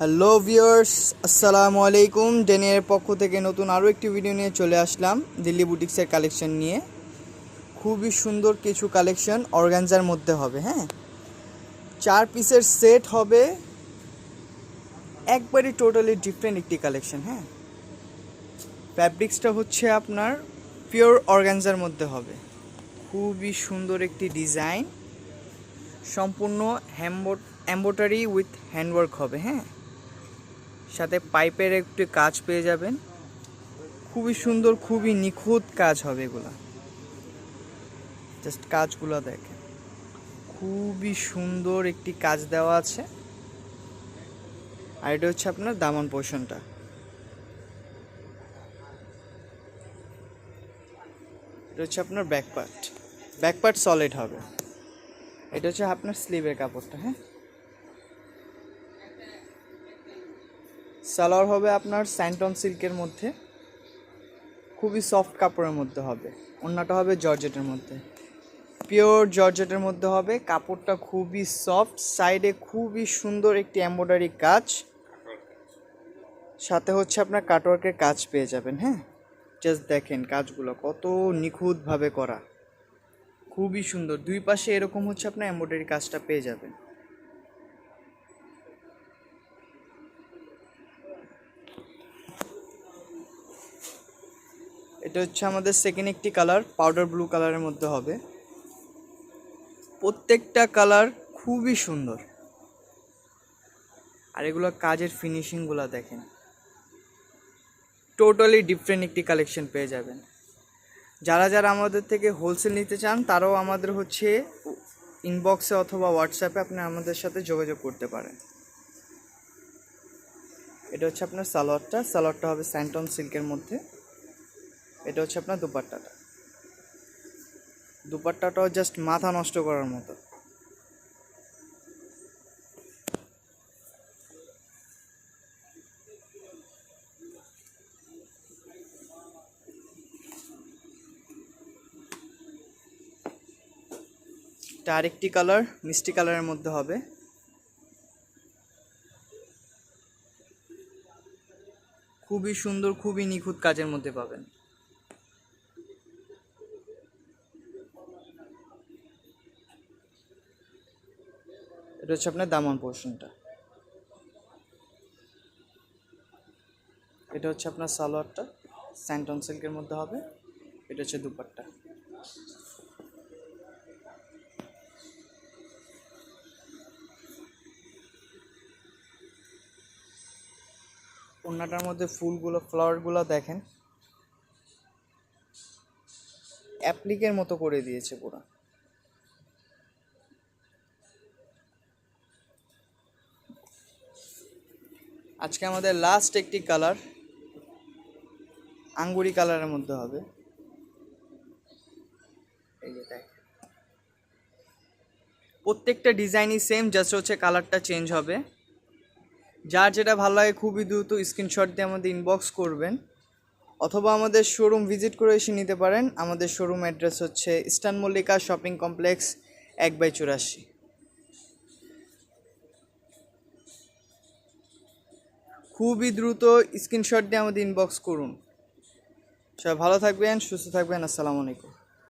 Hello viewers আসসালামু আলাইকুম ডেনের পক্ষ থেকে নতুন আরও একটি ভিডিও নিয়ে চলে আসলাম দিল্লি বুটিক্সের কালেকশন নিয়ে। খুবই সুন্দর কিছু কালেকশন অর্গানজার মধ্যে হবে হ্যাঁ? চার পিসের সেট হবে। একবারই টোটালি ডিফারেন্ট একটি কালেকশন হ্যাঁ? ফ্যাব্রিক্সটা হচ্ছে আপনার পিওর অর্গানজার মধ্যে হবে। খুবই সুন্দর একটি ডিজাইন সম্পূর্ণ হ্যাম্বোট এম্বোটারি উইথ হ্যান্ডওয়ার্ক হবে হ্যাঁ? সাথে পাইপের একটু কাজ পেয়ে যাবেন। খুবই সুন্দর, খুবই নিখুঁত কাজ হবে এগুলা। জাস্ট কাজগুলো দেখেন। খুবই সুন্দর একটি কাজ দেওয়া আছে। আর এটা হচ্ছে আপনার দামন পোষণটা। এটা হচ্ছে আপনার back part back part solid হবে। এটা হচ্ছে আপনার স্লিভের কাপড়টা হ্যাঁ? সালোয়ার হবে আপনার স্যান্টন সিল্কের মধ্যে। খুবই সফট কাপড়ের মধ্যে হবে। অন্যটা হবে জর্জেটের মধ্যে। পিওর জর্জেটের মধ্যে হবে। কাপড়টা খুবই সফট। সাইডে খুবই সুন্দর একটি এমব্রয়ডারি কাজ। সাথে হচ্ছে আপনার কাটওয়ার্কের কাজ পেয়ে যাবেন হ্যাঁ? জাস্ট দেখেন কাজগুলো কত নিখুঁতভাবে করা। খুবই সুন্দর। দুই পাশে এরকম হচ্ছে আপনার এমব্রয়ডারি কাজটা পেয়ে যাবেন। এটা হচ্ছে আমাদের সেকেন্ড একটি কালার পাউডার ব্লু কালারের মধ্যে হবে। প্রত্যেকটা কালার খুবই সুন্দর। আর এগুলো কাজের ফিনিশিংগুলো দেখেন। টোটালি ডিফারেন্ট একটি কালেকশন পেয়ে যাবেন। যারা যারা আমাদের থেকে হোলসেল নিতে চান, তারাও আমাদের হচ্ছে ইনবক্সে অথবা হোয়াটসঅ্যাপে আপনি আমাদের সাথে যোগাযোগ করতে পারেন। এটা হচ্ছে আপনার সালোয়ারটা। সালোয়ারটা হবে স্যান্টন সিল্কের মধ্যে। এটা হচ্ছে আপনার দুপাট্টাটা। দুপাট্টাটাও জাস্ট মাথা নষ্ট করার মতো। আরেকটি কালার মিষ্টি কালারের মধ্যে হবে। খুবই সুন্দর, খুবই নিখুঁত কাজের মধ্যে পাবেন। এটা হচ্ছে আপনার দামন পোর্শনটা। এটা হচ্ছে আপনার সালোয়ারটা, স্যান্টন সিল্কের মধ্যে হবে। এটা হচ্ছে দুপাট্টা। ওড়নাটার মধ্যে ফুলগুলো, ফ্লাওয়ারগুলো দেখেন। অ্যাপ্লিকের মতো করে দিয়েছে পুরো। আজকে আমাদের লাস্ট একটি কালার আঙ্গুরি কালারের মধ্যে হবে। প্রত্যেকটা ডিজাইনই সেম জাস্ট হচ্ছে কালারটা চেঞ্জ হবে। যার যেটা ভালো লাগে খুবই দ্রুত স্ক্রিনশট দিয়ে আমাদের ইনবক্স করবেন। অথবা আমাদের শোরুম ভিজিট করে এসে নিতে পারেন। আমাদের শোরুম অ্যাড্রেস হচ্ছে ইস্টার্ন মল্লিকা শপিং কমপ্লেক্স এক বাই চুরাশি। খুবই দ্রুত স্ক্রিনশট দিয়ে আমাদের ইনবক্স করুন। সবাই ভালো থাকবেন সুস্থ থাকবেন আসসালামু আলাইকুম।